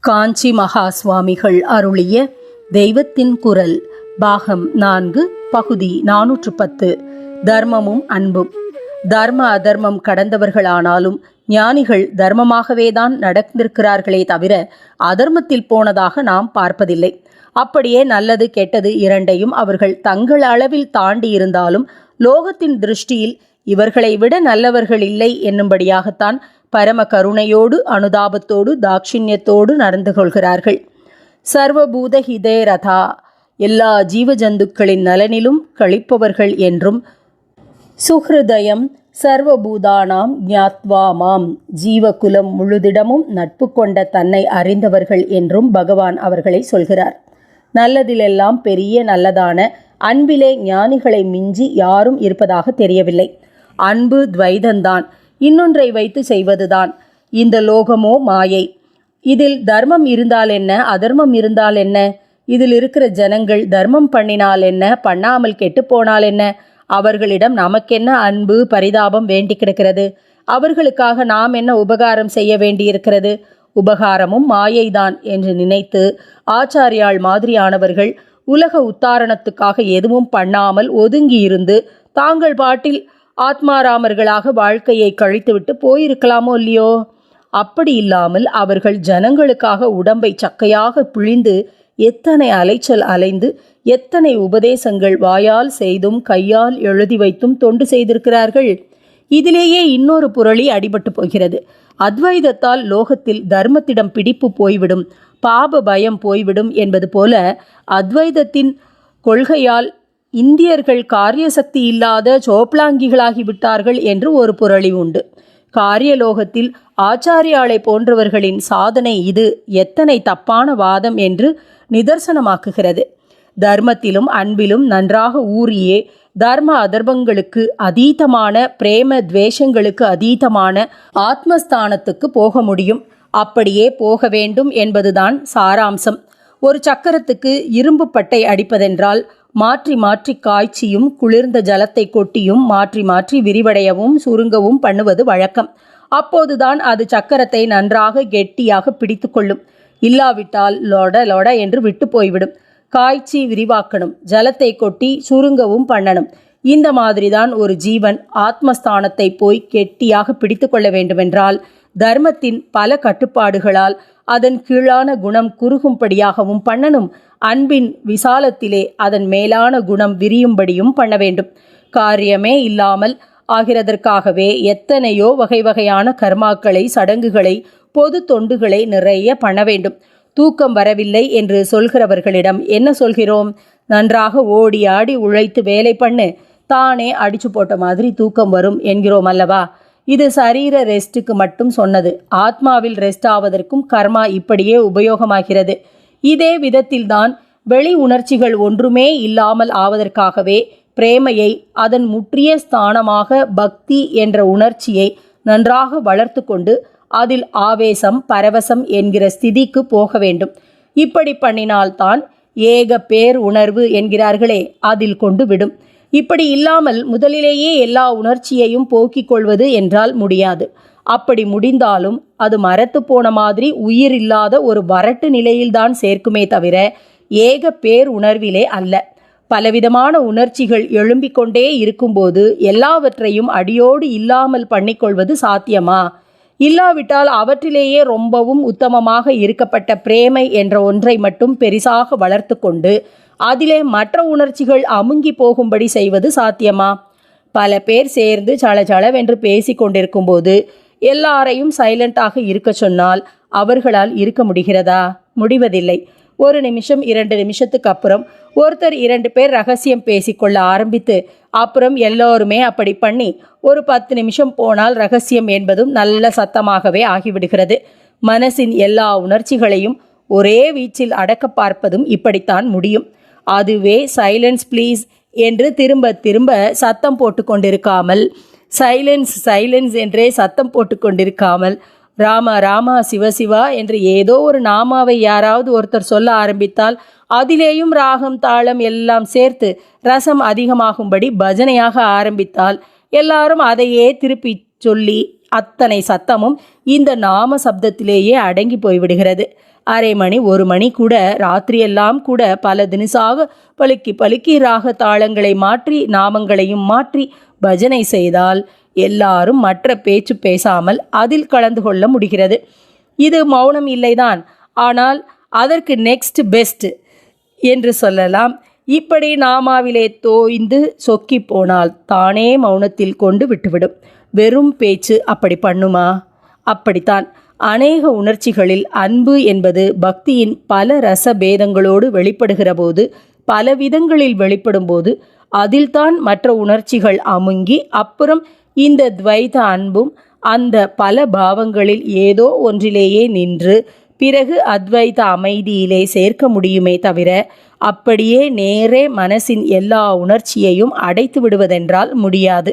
காஞ்சி மகா சுவாமிகள் அருளிய தெய்வத்தின் குரல் பாகம் நான்கு பகுதி நானூற்று பத்து. தர்மமும் அன்பும். தர்ம அதர்மம் கடந்தவர்களானாலும் ஞானிகள் தர்மமாகவேதான் நடந்திருக்கிறார்களே தவிர அதர்மத்தில் போனதாக நாம் பார்ப்பதில்லை. அப்படியே நல்லது கெட்டது இரண்டையும் அவர்கள் தங்கள் அளவில் தாண்டி இருந்தாலும் லோகத்தின் திருஷ்டியில் இவர்களை விட நல்லவர்கள் இல்லை என்னும்படியாகத்தான் பரம கருணையோடு அனுதாபத்தோடு தாட்சிண்யத்தோடு நடந்து கொள்கிறார்கள். சர்வபூத ஹிதே ரதா எல்லா ஜீவஜந்துக்களின் நலனிலும் கழிப்பவர்கள் என்றும் சுஹ்ருதயம் சர்வபூதானாம் ஞாத்வா மாம் ஜீவகுலம் முழுதிடமும் நட்பு கொண்ட தன்னை அறிந்தவர்கள் என்றும் பகவான் அவர்களை சொல்கிறார். நல்லதிலெல்லாம் பெரிய நல்லதான அன்பிலே ஞானிகளை மிஞ்சி யாரும் இருப்பதாக தெரியவில்லை. அன்பு துவைதந்தான். இன்னொன்றை வைத்து செய்வதுதான். இந்த லோகமோ மாயை. இதில் தர்மம் இருந்தால் என்ன? அதர்மம் இருந்தால் என்ன? இதில் இருக்கிற ஜனங்கள் தர்மம் பண்ணினால் என்ன? பண்ணாமல் கெட்டு போனால் என்ன? அவர்களிடம் நமக்கென்ன அன்பு பரிதாபம் வேண்டி கிடக்கிறது? அவர்களுக்காக நாம் என்ன உபகாரம் செய்ய வேண்டியிருக்கிறது உபகாரமும் மாயைதான் என்று நினைத்து ஆச்சாரியாள் மாதிரியானவர்கள் உலக உத்தாரணத்துக்காக எதுவும் பண்ணாமல் ஒதுங்கி இருந்து தாங்கள் பாட்டில் ஆத்மாராமர்களாக வாழ்க்கையை கழித்துவிட்டு போயிருக்கலாமோ இல்லையோ? அப்படி இல்லாமல் அவர்கள் ஜனங்களுக்காக உடம்பை சக்கையாக பிழிந்து எத்தனை அலைச்சல் அலைந்து எத்தனை உபதேசங்கள் வாயால் செய்தும் கையால் எழுதி வைத்தும் தொண்டு செய்திருக்கிறார்கள். இதிலேயே இன்னொரு புரளி அடிபட்டு போகிறது. அத்வைதத்தால் லோகத்தில் தர்மத்திடம் பிடிப்பு போய்விடும் பாப பயம் போய்விடும் என்பது போல அத்வைதத்தின் கொள்கையால் இந்தியர்கள் காரியசக்தி இல்லாத சோப்லாங்கிகளாகி விட்டார்கள் என்று ஒரு புரளி உண்டு. காரியலோகத்தில் ஆச்சாரியாளை போன்றவர்களின் சாதனை இது எத்தனை தப்பான வாதம் என்று நிதர்சனமாக்குகிறது. தர்மத்திலும் அன்பிலும் நன்றாக ஊறியே தர்ம அதர்வங்களுக்கு அதீதமான பிரேம துவேஷங்களுக்கு அதீதமான ஆத்மஸ்தானத்துக்கு போக முடியும். அப்படியே போக வேண்டும் என்பதுதான் சாராம்சம். ஒரு சக்கரத்துக்கு இரும்பு பட்டை அடிப்பதென்றால் மாற்றி மாற்றி காய்ச்சியும் குளிர்ந்த ஜலத்தை கொட்டியும் மாற்றி மாற்றி விரிவடையவும் சுருங்கவும் பண்ணுவது வழக்கம். அப்போதுதான் அது சக்கரத்தை நன்றாக கெட்டியாக பிடித்து கொள்ளும். இல்லாவிட்டால் லொட லொட என்று விட்டு போய்விடும். காய்ச்சி விரிவாக்கணும் ஜலத்தை கொட்டி சுருங்கவும் பண்ணணும். இந்த மாதிரிதான் ஒரு ஜீவன் ஆத்மஸ்தானத்தை போய் கெட்டியாக பிடித்து கொள்ள வேண்டுமென்றால் தர்மத்தின் பல கட்டுப்பாடுகளால் அதன் கீழான குணம் குறுகும்படியாகவும் பண்ணணும். அன்பின் விசாலத்திலே அதன் மேலான குணம் விரியும்படியும் பண்ண வேண்டும். காரியமே இல்லாமல் ஆகிறதற்காகவே எத்தனையோ வகை வகையான கர்மாக்களை சடங்குகளை பொது தொண்டுகளை நிறைய பண்ண வேண்டும். தூக்கம் வரவில்லை என்று சொல்கிறவர்களிடம் என்ன சொல்கிறோம்? நன்றாக ஓடி ஆடி உழைத்து வேலை பண்ணு. தானே அடிச்சு போட்ட மாதிரி தூக்கம் வரும் என்கிறோம் அல்லவா? இது சரீர ரெஸ்ட்டுக்கு மட்டும் சொன்னது. ஆத்மாவில் ரெஸ்ட் ஆவதற்கும் கர்மா இப்படியே உபயோகமாகிறது. இதே விதத்தில்தான் வெளி உணர்ச்சிகள் ஒன்றுமே இல்லாமல் ஆவதற்காகவே பிரேமையை அதன் முற்றிய ஸ்தானமாக பக்தி என்ற உணர்ச்சியை நன்றாக வளர்த்து கொண்டு அதில் ஆவேசம் பரவசம் என்கிற ஸ்திதிக்கு போக வேண்டும். இப்படி பண்ணினால்தான் ஏக பேர் உணர்வு என்கிறார்களே அதில் கொண்டு விடும். இப்படி இல்லாமல் முதலிலேயே எல்லா உணர்ச்சியையும் போக்கிக் கொள்வது என்றால் முடியாது. அப்படி முடிந்தாலும் அது மரத்து போன மாதிரி உயிர் இல்லாத ஒரு வறட்டு நிலையில்தான் சேர்க்குமே தவிர ஏக பேர் உணர்விலே அல்ல. பலவிதமான உணர்ச்சிகள் எழும்பிக் கொண்டே இருக்கும்போது எல்லாவற்றையும் அடியோடு இல்லாமல் பண்ணிக்கொள்வது சாத்தியமா? இல்லாவிட்டால் அவற்றிலேயே ரொம்பவும் உத்தமமாக இருக்கப்பட்ட பிரேமை என்ற ஒன்றை மட்டும் பெரிசாக வளர்த்து கொண்டு அதிலே மற்ற உணர்ச்சிகள் அமுங்கி போகும்படி செய்வது சாத்தியமா? பல பேர் சேர்ந்து சளச்சளவென்று பேசி கொண்டிருக்கும்போது எல்லாரையும் சைலண்டாக இருக்க சொன்னால் அவர்களால் இருக்க முடிகிறதா? முடிவதில்லை. ஒரு நிமிஷம் இரண்டு நிமிஷத்துக்கு அப்புறம் ஒருத்தர் இரண்டு பேர் ரகசியம் பேசிக்கொள்ள ஆரம்பித்து அப்புறம் எல்லோருமே அப்படி பண்ணி ஒரு பத்து நிமிஷம் போனால் ரகசியம் என்பதும் நல்ல சத்தமாகவே ஆகிவிடுகிறது. மனசின் எல்லா உணர்ச்சிகளையும் ஒரே வீச்சில் அடக்க பார்ப்பதும் இப்படித்தான் முடியும். அதுவே சைலன்ஸ் ப்ளீஸ் என்று திரும்ப திரும்ப சத்தம் போட்டு கொண்டிருக்காமல் சைலன்ஸ் சைலன்ஸ் என்றே சத்தம் போட்டு கொண்டிருக்காமல் ராமா ராமா சிவசிவா என்று ஏதோ ஒரு நாமாவை யாராவது ஒருத்தர் சொல்ல ஆரம்பித்தால் அதிலேயும் ராகம் தாளம் எல்லாம் சேர்த்து ரசம் அதிகமாகும்படி பஜனையாக ஆரம்பித்தால் எல்லாரும் அதையே திருப்பி சொல்லி அத்தனை சத்தமும் இந்த நாம சப்தத்திலேயே அடங்கி போய்விடுகிறது. அரை மணி ஒரு மணி கூட ராத்திரியெல்லாம் கூட பல தினசாக பழுக்கி பழுக்கி ராக தாளங்களை மாற்றி நாமங்களையும் மாற்றி பஜனை செய்தால் எல்லாரும் மற்ற பேச்சு பேசாமல் அதில் கலந்து கொள்ள முடிகிறது. இது மௌனம் இல்லைதான். ஆனால் அதற்கு நெக்ஸ்ட் பெஸ்ட் என்று சொல்லலாம். இப்படி நாமாவிலே தோய்ந்து சொக்கி போனால் தானே மௌனத்தில் கொண்டு விட்டுவிடும். வெறும் பேச்சு அப்படி பண்ணுமா? அப்படித்தான். அநேக உணர்ச்சிகளில் அன்பு என்பது பக்தியின் பல ரச பேதங்களோடு வெளிப்படுகிற போது பல விதங்களில் வெளிப்படும் போது அதில்தான் மற்ற உணர்ச்சிகள் அமுங்கி அப்புறம் இந்த துவைத அன்பும் அந்த பல பாவங்களில் ஏதோ ஒன்றிலேயே நின்று பிறகு அத்வைத அமைதியிலே சேர்க்க முடியுமே தவிர அப்படியே நேரே மனசின் எல்லா உணர்ச்சியையும் அடைத்து விடுவதென்றால் முடியாது.